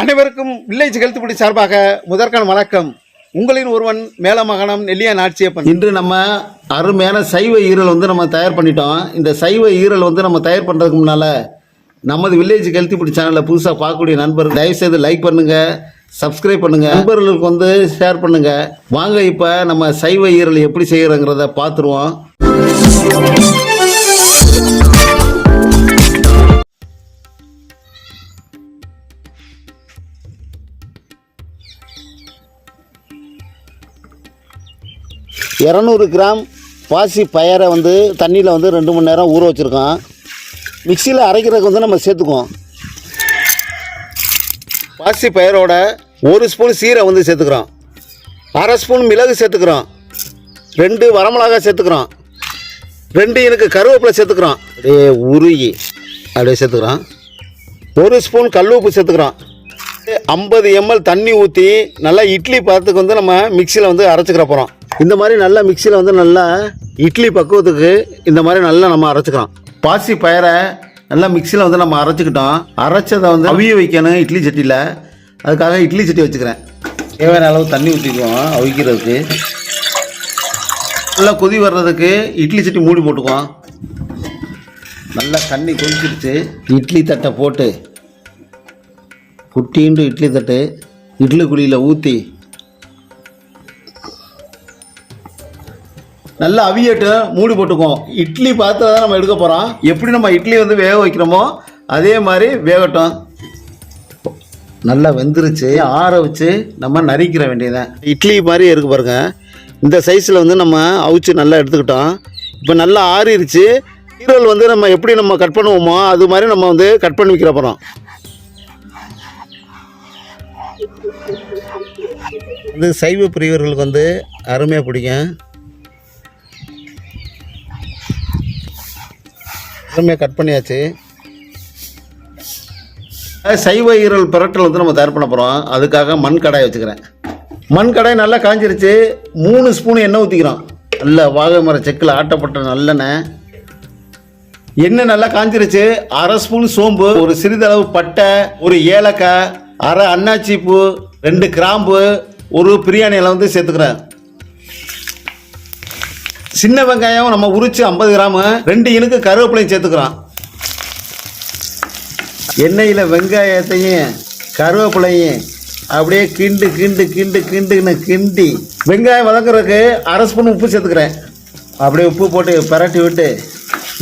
அனைவருக்கும் village health சார்பாக முதற்கான வணக்கம். உங்களின் ஒருவன் மேல மகனம் நெல்லியா நாட்சியப்பன் இன்று நம்ம அருமையான சைவ ஈரல் வந்து நம்ம தயார் பண்ணிட்டோம். இந்த சைவ ஈரல் வந்து நம்ம தயார் பண்ணுறதுக்கு முன்னால் நமது வில்லேஜ் ஹெல்த் இப்படி சேனலில் புதுசாக பார்க்கக்கூடிய தயவு தயவுசெய்து லைக் பண்ணுங்கள் சப்ஸ்கிரைப் பண்ணுங்கள் நண்பர்களுக்கு வந்து ஷேர் பண்ணுங்கள் வாங்க இப்போ நம்ம சைவ ஈரல் எப்படி செய்கிறோங்கிறத பார்த்துருவோம். இரநூறு கிராம் பாசி பயரை வந்து தண்ணியில் வந்து ரெண்டு மணி நேரம் ஊற வச்சுருக்கோம். மிக்சியில் அரைக்கிறதுக்கு வந்து நம்ம சேர்த்துக்குவோம். பாசி பயரோட ஒரு ஸ்பூன் சீரை வந்து சேர்த்துக்கிறோம். அரை ஸ்பூன் மிளகு சேர்த்துக்கிறோம். ரெண்டு வரமிளகா சேர்த்துக்கிறோம். ரெண்டு எனக்கு கருவேப்பிலை சேர்த்துக்கிறோம். அப்படியே உருகி அப்படியே சேர்த்துக்கிறோம். ஒரு ஸ்பூன் கல் உப்பு சேர்த்துக்கிறோம். ஐம்பது எம்எல் தண்ணி ஊற்றி நல்லா இட்லி பதத்துக்கு வந்து நம்ம மிக்சியில் வந்து அரைச்சிக்கிற போகிறோம் இந்த மாதிரி நல்லா மிக்சியில் வந்து நல்லா இட்லி பக்குவத்துக்கு இந்த மாதிரி நல்லா நம்ம அரைச்சிக்கலாம். பாசி பயரை நல்லா மிக்சியில் வந்து நம்ம அரைச்சிக்கிட்டோம். அரைச்சதை வந்து அவிய வைக்கணும் இட்லி சட்டியில். அதுக்காக இட்லி சட்டி வச்சுக்கிறேன். தேவையான அளவு தண்ணி ஊற்றிக்குவோம் அவிக்கிறதுக்கு. நல்லா கொதி வர்றதுக்கு இட்லி சட்டி மூடி போட்டுக்குவோம். நல்லா தண்ணி கொதிச்சிருச்சு. இட்லி தட்டை போட்டு. குட்டின்ட்டு இட்லி தட்டு. இட்லி குழியில் ஊற்றி நல்லா அவியட்டு மூடி போட்டுக்குவோம் இட்லி பாத்திரம் தான் நம்ம எடுக்க போகிறோம் எப்படி நம்ம இட்லி வந்து வேக வைக்கிறோமோ அதே மாதிரி வேகட்டும். நல்லா வெந்துருச்சு ஆற வச்சு நம்ம நரிக்கிற வேண்டியதான் இட்லி மாதிரி இருக்கு பாருங்க. இந்த சைஸில் வந்து நம்ம அவிச்சு நல்லா எடுத்துக்கிட்டோம். இப்போ நல்லா ஆறிடுச்சு கீரல் வந்து நம்ம எப்படி நம்ம கட் பண்ணுவோமோ அது மாதிரி நம்ம வந்து கட் பண்ணி வைக்கிற போகிறோம் இது சைவ பிரியவர்களுக்கு வந்து அருமையாக பிடிக்கும். அருமையாக கட் பண்ணியாச்சு. சைவ ஈரல் பிரட்டல் வந்து நம்ம தயார் பண்ண போகிறோம் அதுக்காக மண் கடாய் வச்சுக்கிறேன். மண் கடாய் நல்லா காஞ்சிருச்சு. மூணு ஸ்பூன் எண்ணெய் ஊற்றிக்கிறோம் நல்ல வாகை மர செக்கில் ஆட்டப்பட்ட நல்லெண்ணெய். எண்ணெய் நல்லா காஞ்சிருச்சு. அரை ஸ்பூன் சோம்பு ஒரு சிறிதளவு பட்டை ஒரு ஏலக்காய் அரை அன்னாச்சி பூ ரெண்டு கிராம்பு ஒரு பிரியாணியில் வந்து சேர்த்துக்கிறேன். சின்ன வெங்காயம் நம்ம உரிச்சு ஐம்பது கிராமு ரெண்டு இனுக்கு கருவேப்பிலையும் சேர்த்துக்கிறோம். எண்ணெயில் வெங்காயத்தையும் கருவேப்பிலையும் அப்படியே கிண்டு கிண்டு கிண்டு கிண்டுன்னு கிண்டி வெங்காயம் வதக்குறதுக்கு அரை ஸ்பூன் உப்பு சேர்த்துக்கிறேன். அப்படியே உப்பு போட்டு பிரட்டி விட்டு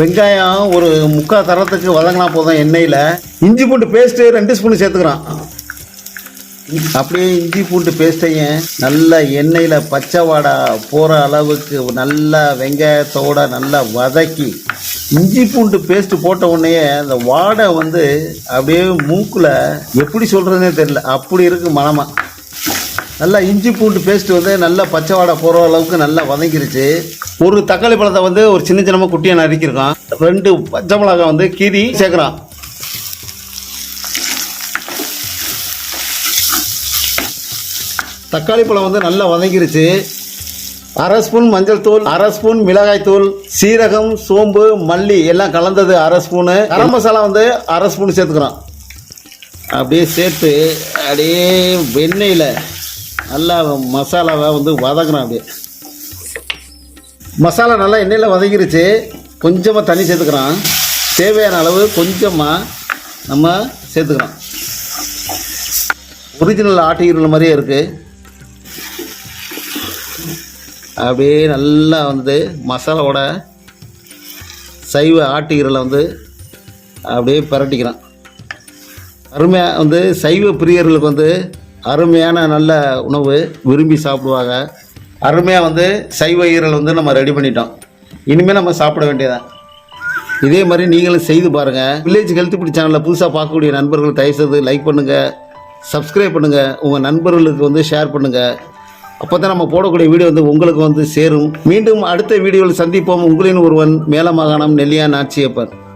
வெங்காயம் ஒரு முக்கால் தரத்துக்கு வதங்கினா போதும் எண்ணெயில். இஞ்சி பூண்டு பேஸ்ட்டு ரெண்டு ஸ்பூன் சேர்த்துக்கிறோம். அப்படியே இஞ்சி பூண்டு பேஸ்ட்டையும் நல்லா எண்ணெயில் பச்சை வாடை போகிற அளவுக்கு நல்லா வெங்காயத்தோட நல்லா வதக்கி இஞ்சி பூண்டு பேஸ்ட்டு போட்ட உடனே அந்த வாடை வந்து அப்படியே மூக்கில் எப்படி சொல்கிறதுனே தெரியல. அப்படி இருக்கு மனமாக நல்லா இஞ்சி பூண்டு பேஸ்ட் வந்து நல்லா பச்சை வாடை போகிற அளவுக்கு நல்லா வதங்கிருச்சு. ஒரு தக்காளி பழத்தை வந்து ஒரு சின்ன சின்னமாக குட்டியாக நறுக்கியிருக்கோம் ரெண்டு பச்சை மிளகாய் வந்து கீரி சேர்க்குறான். தக்காளி பழம் வந்து நல்லா வதங்கிருச்சு. அரை ஸ்பூன் மஞ்சள் தூள் அரை ஸ்பூன் மிளகாய் தூள் சீரகம் சோம்பு மல்லி எல்லாம் கலந்தது அரை ஸ்பூனு. கரம் மசாலா வந்து அரை ஸ்பூன் சேர்த்துக்கிறோம். அப்படியே சேர்த்து அப்படியே வெண்ணெயில் நல்லா மசாலாவை வந்து வதக்கணும் அப்படியே. மசாலா நல்லா எண்ணெயில் வதங்கிருச்சு. கொஞ்சமாக தண்ணி சேர்த்துக்கிறோம். தேவையான அளவு கொஞ்சமாக நம்ம சேர்த்துக்கிறோம். ஒரிஜினல் ஆட்டு ஈரல் மாதிரியே இருக்குது அப்படியே நல்லா வந்து மசாலாவோட சைவ ஆட்டு ஈரலை வந்து அப்படியே பரட்டிக்கிறான். அருமையாக வந்து சைவ பிரியர்களுக்கு வந்து அருமையான நல்ல உணவு விரும்பி சாப்பிடுவாங்க. அருமையாக வந்து சைவ ஈரல் வந்து நம்ம ரெடி பண்ணிட்டோம். இனிமேல் நம்ம சாப்பிட வேண்டியதான் இதே மாதிரி நீங்களும் செய்து பாருங்கள் வில்லேஜ் ஹெல்த் இப்படி சேனலில் புதுசாக பார்க்கக்கூடிய நண்பர்கள் தயவுசெய்து லைக் பண்ணுங்கள் சப்ஸ்கிரைப் பண்ணுங்கள் உங்கள் நண்பர்களுக்கு வந்து ஷேர் பண்ணுங்கள் அப்போ தான் நம்ம போடக்கூடிய வீடியோ வந்து உங்களுக்கு வந்து சேரும். மீண்டும் அடுத்த வீடியோவில் சந்திப்போம். உங்களின் ஒருவன் மேல மாகாணம் நெல்லியா நாச்சியப்பன்